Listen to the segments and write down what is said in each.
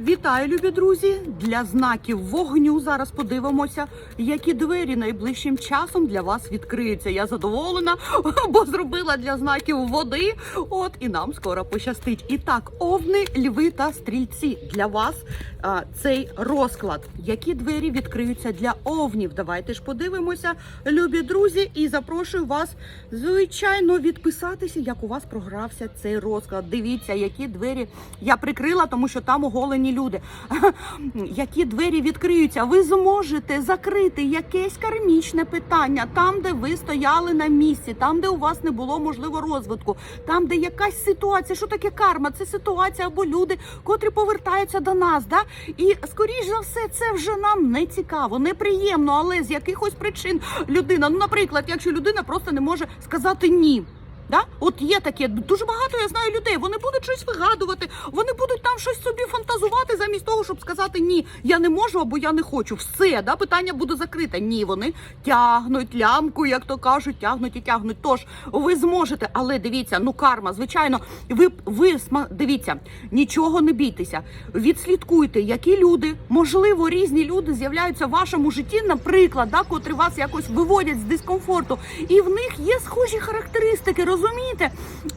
Вітаю, любі друзі! Для знаків вогню зараз подивимося, які двері найближчим часом для вас відкриються. Я задоволена, бо зробила для знаків води. От і нам скоро пощастить. І так, овни, льви та стрільці. Для вас а, цей розклад. Які двері відкриються для овнів? Давайте ж подивимося, любі друзі, і запрошую вас, звичайно, відписатися, як у вас програвся цей розклад. Дивіться, які двері я прикрила, тому що там оголені люди. Які двері відкриються? Ви зможете закрити якесь кармічне питання там, де ви стояли на місці, там, де у вас не було можливо розвитку, там, де якась ситуація. Що таке карма? Це ситуація або люди, котрі повертаються до нас. Да? І скоріш за все, це вже нам не цікаво, неприємно, але з якихось причин людина. Ну, наприклад, якщо людина просто не може сказати ні. Да? От є таке дуже багато. Я знаю людей. Вони будуть щось вигадувати, вони будуть там щось собі фантазувати замість того, щоб сказати ні, я не можу або я не хочу. Все, да, питання буде закрите. Ні, вони тягнуть лямку, як то кажуть, тягнуть і тягнуть. Тож ви зможете, але дивіться, ну карма, звичайно, ви ви дивіться, нічого не бійтеся. Відслідкуйте, які люди, можливо, різні люди з'являються в вашому житті, наприклад, да, котрі вас якось виводять з дискомфорту, і в них є схожі характеристики, розумієте?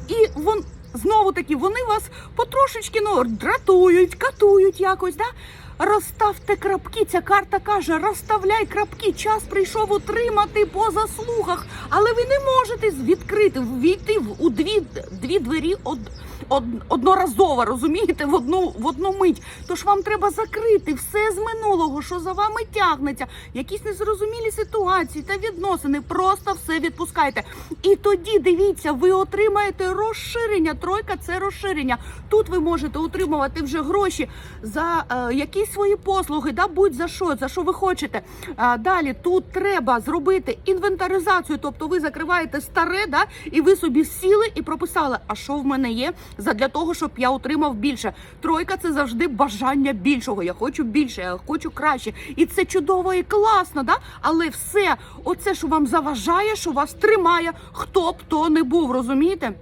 І вон. Знову таки, вони вас потрошечки ну, дратують, катують якось. Да? Розставте крапки. Ця карта каже: розставляй крапки. Час прийшов отримати по заслугах, але ви не можете відкрити, ввійти в у дві, дві двері од, одноразово, розумієте, в одну в одну мить. Тож вам треба закрити все з минулого, що за вами тягнеться, якісь незрозумілі ситуації та відносини. Просто все відпускайте. І тоді дивіться, ви отримаєте розширення. Тройка це розширення. Тут ви можете отримувати вже гроші за е, якісь свої послуги, да будь за що, за що ви хочете. А, далі тут треба зробити інвентаризацію, тобто ви закриваєте старе, да, і ви собі сіли і прописали, а що в мене є задля того, щоб я отримав більше. Тройка це завжди бажання більшого. Я хочу більше, я хочу краще. І це чудово і класно, да? але все, оце, що вам заважає, що вас тримає, хто б то не був, розумієте?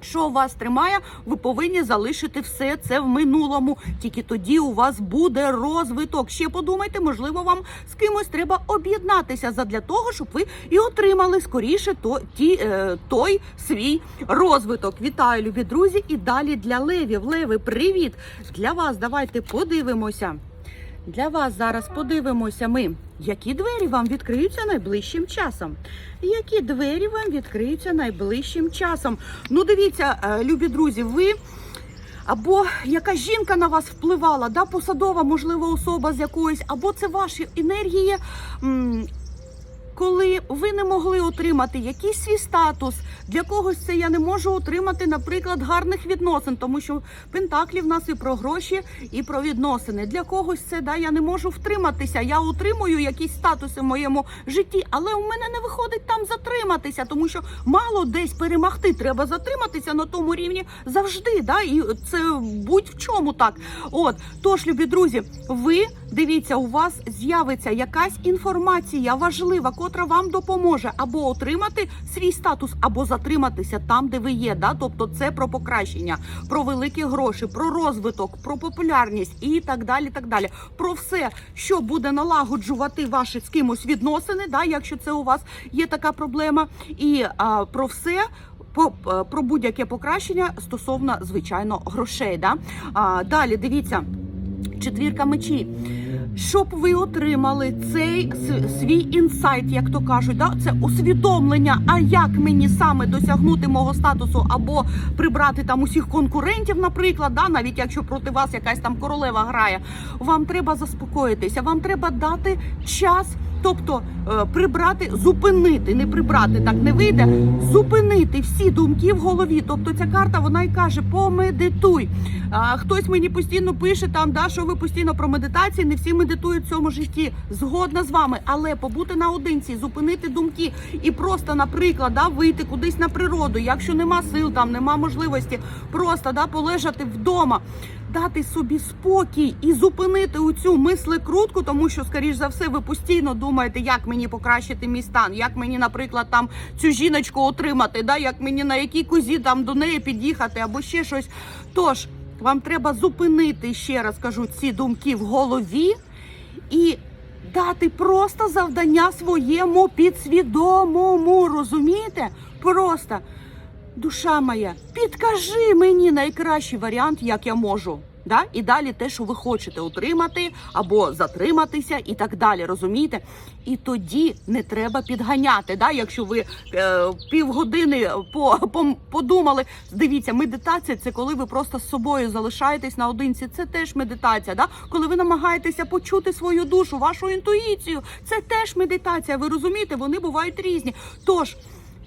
Що вас тримає, ви повинні залишити все це в минулому. Тільки тоді у вас буде розвиток. Ще подумайте, можливо, вам з кимось треба об'єднатися задля того, щоб ви і отримали скоріше то, ті, е, той свій розвиток. Вітаю, любі друзі! І далі для левів. Леви, привіт! Для вас давайте подивимося. Для вас зараз подивимося ми, які двері вам відкриються найближчим часом. Які двері вам відкриються найближчим часом? Ну, дивіться, е, любі друзі, ви. Або яка жінка на вас впливала, да, посадова, можливо, особа з якоїсь, або це ваші енергії, коли ви не могли отримати якийсь свій статус. Для когось це я не можу отримати, наприклад, гарних відносин, тому що пентаклі в нас і про гроші, і про відносини. Для когось це да, я не можу втриматися. Я отримую якісь статуси в моєму житті, але у мене не виходить там затриматися, тому що мало десь перемогти. Треба затриматися на тому рівні завжди. Да? І це будь в чому так. От тож, любі друзі, ви дивіться, у вас з'явиться якась інформація важлива, котра вам допоможе або отримати свій статус, або затриматися там, де ви є. Да? Тобто, це про покращення, про великі гроші, про розвиток, про популярність і так далі. Так далі. Про все, що буде налагоджувати ваші з кимось відносини, да? якщо це у вас є така проблема, і а, про все. Е, про будь-яке покращення стосовно звичайно грошей. Да? А, далі дивіться, четвірка мечі. Щоб ви отримали цей свій інсайт, як то кажуть, да? це усвідомлення, а як мені саме досягнути мого статусу або прибрати там усіх конкурентів, наприклад, да? навіть якщо проти вас якась там королева грає, вам треба заспокоїтися, вам треба дати час. Тобто е, прибрати, зупинити, не прибрати так не вийде. Зупинити всі думки в голові. Тобто ця карта вона й каже: помедитуй. А, хтось мені постійно пише там, да, що ви постійно про медитації. Не всі медитують в цьому житті. Згодна з вами, але побути наодинці, зупинити думки і просто, наприклад, да, вийти кудись на природу, якщо нема сил, там нема можливості, просто да, полежати вдома. Дати собі спокій і зупинити у цю мислекрутку, тому що, скоріш за все, ви постійно думаєте, як мені покращити мій стан, як мені, наприклад, там цю жіночку отримати, да, як мені на якій козі там до неї під'їхати або ще щось. Тож Вам треба зупинити ще раз кажу ці думки в голові і дати просто завдання своєму підсвідомому. Розумієте? Просто душа моя, підкажи мені найкращий варіант, як я можу. Да? І далі те, що ви хочете отримати або затриматися, і так далі. Розумієте? І тоді не треба підганяти. Да? Якщо ви е, півгодини по, по, подумали, дивіться, медитація це коли ви просто з собою залишаєтесь наодинці. Це теж медитація. Да? Коли ви намагаєтеся почути свою душу, вашу інтуїцію, це теж медитація. Ви розумієте, вони бувають різні. Тож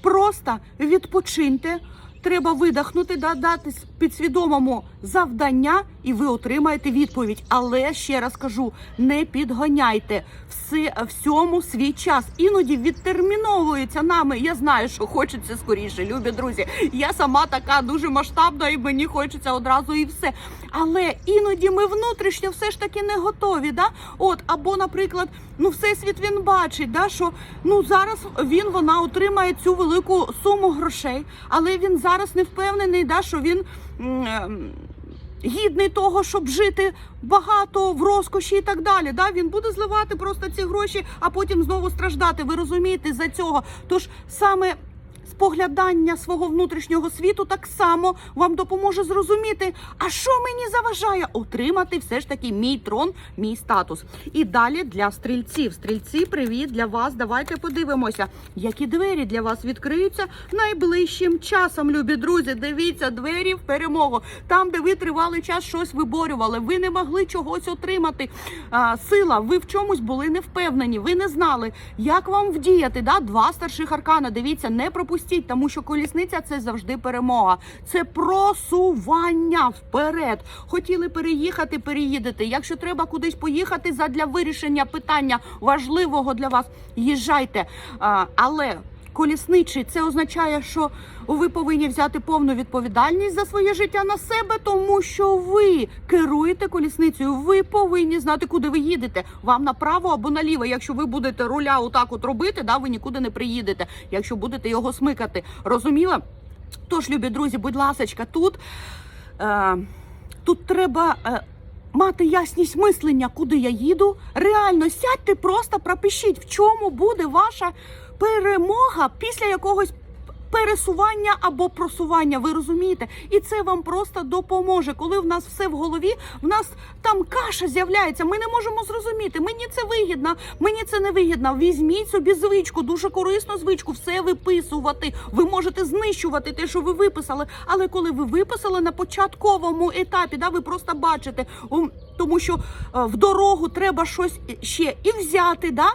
просто відпочиньте. Треба видихнути, да, дати підсвідомому завдання, і ви отримаєте відповідь. Але ще раз кажу: не підганяйте все всьому свій час. Іноді відтерміновується нами. Я знаю, що хочеться скоріше, любі друзі. Я сама така дуже масштабна, і мені хочеться одразу і все. Але іноді ми внутрішньо все ж таки не готові. Да? От, або, наприклад, ну всесвіт він бачить, да, що ну зараз він вона отримає цю велику суму грошей, але він зараз не впевнений, да, що він. ем, Гідний того, щоб жити багато в розкоші і так далі. Да? Він буде зливати просто ці гроші, а потім знову страждати. Ви розумієте за цього. Тож саме споглядання свого внутрішнього світу так само вам допоможе зрозуміти, а що мені заважає отримати все ж таки мій трон, мій статус. І далі для стрільців. Стрільці, привіт для вас. Давайте подивимося, які двері для вас відкриються найближчим часом. Любі друзі, дивіться двері в перемогу. Там, де ви тривалий час щось виборювали, ви не могли чогось отримати. А, сила, ви в чомусь були не впевнені, ви не знали, як вам вдіяти. Да? Два старших аркана. Дивіться, не пропустіть, тому що колісниця це завжди перемога. Це просування вперед. Хотіли переїхати, переїдете. Якщо треба кудись поїхати задля вирішення питання важливого для вас, їжджайте. Але колісничий це означає, що ви повинні взяти повну відповідальність за своє життя на себе, тому що ви керуєте колісницею. Ви повинні знати, куди ви їдете. Вам направо або наліво. Якщо ви будете руля отак от робити, да, ви нікуди не приїдете. Якщо будете його смикати, розуміла? Тож, любі друзі, будь ласочка, тут, е, тут треба. Е, Мати ясність мислення, куди я їду. Реально сядьте, просто пропишіть, в чому буде ваша перемога після якогось пересування або просування. Ви розумієте? І це вам просто допоможе. Коли в нас все в голові, в нас там каша з'являється. Ми не можемо зрозуміти. Мені це вигідно, мені це не вигідно. Візьміть собі звичку, дуже корисну звичку, все виписувати. Ви можете знищувати те, що ви виписали. Але коли ви виписали на початковому етапі, да, ви просто бачите, тому що е, в дорогу треба щось ще і взяти. Да?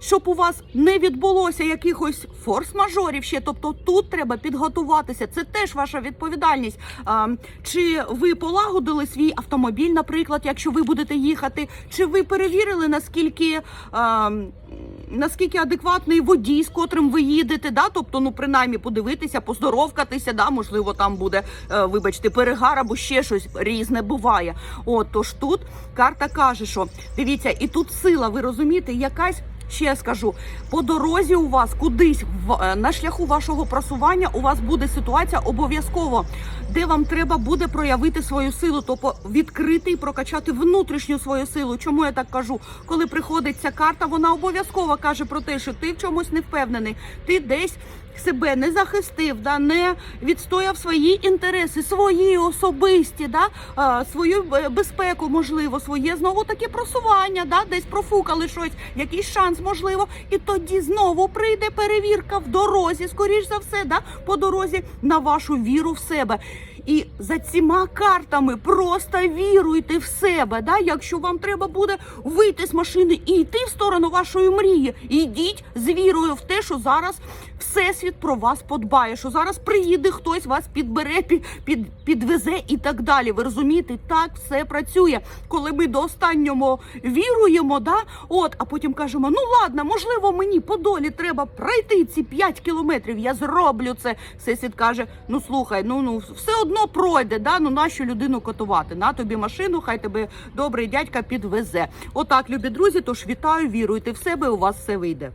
Щоб у вас не відбулося якихось форс-мажорів ще. Тобто тут треба підготуватися. Це теж ваша відповідальність. А, чи ви полагодили свій автомобіль, наприклад, якщо ви будете їхати, чи ви перевірили наскільки. А, Наскільки адекватний водій, з котрим ви їдете, да? тобто, ну принаймні подивитися, поздоровкатися, да? можливо, там буде, е, вибачте, перегар або ще щось різне буває. От тож тут карта каже, що дивіться, і тут сила, ви розумієте, якась. Ще скажу, по дорозі у вас кудись е, на шляху вашого просування у вас буде ситуація обов'язково, де вам треба буде проявити свою силу, тобто відкрити і прокачати внутрішню свою силу. Чому я так кажу? Коли приходить ця карта, вона обов'язково каже про те, що ти в чомусь не впевнений, ти десь себе не захистив, да, не відстояв свої інтереси, свої особисті, да, свою е, безпеку, можливо, своє знову таке просування, да, десь профукали щось, якийсь шанс, можливо, і тоді знову прийде перевірка в дорозі, скоріш за все, да, по дорозі на вашу віру в себе. І за цими картами просто віруйте в себе. Да? Якщо вам треба буде вийти з машини і йти в сторону вашої мрії, ідіть з вірою в те, що зараз всесвіт про вас подбає, що зараз приїде хтось вас підбере, під, під, підвезе і так далі. Ви розумієте, так все працює. Коли ми до останнього віруємо, да? от, а потім кажемо: ну ладно, можливо, мені по долі треба пройти ці 5 кілометрів. Я зроблю це. Всесвіт каже: ну слухай, ну ну все одно пройде. Да? Ну нащо людину котувати? На тобі машину, хай тебе добрий дядька підвезе. Отак, любі друзі. Тож вітаю, віруйте в себе, у вас все вийде.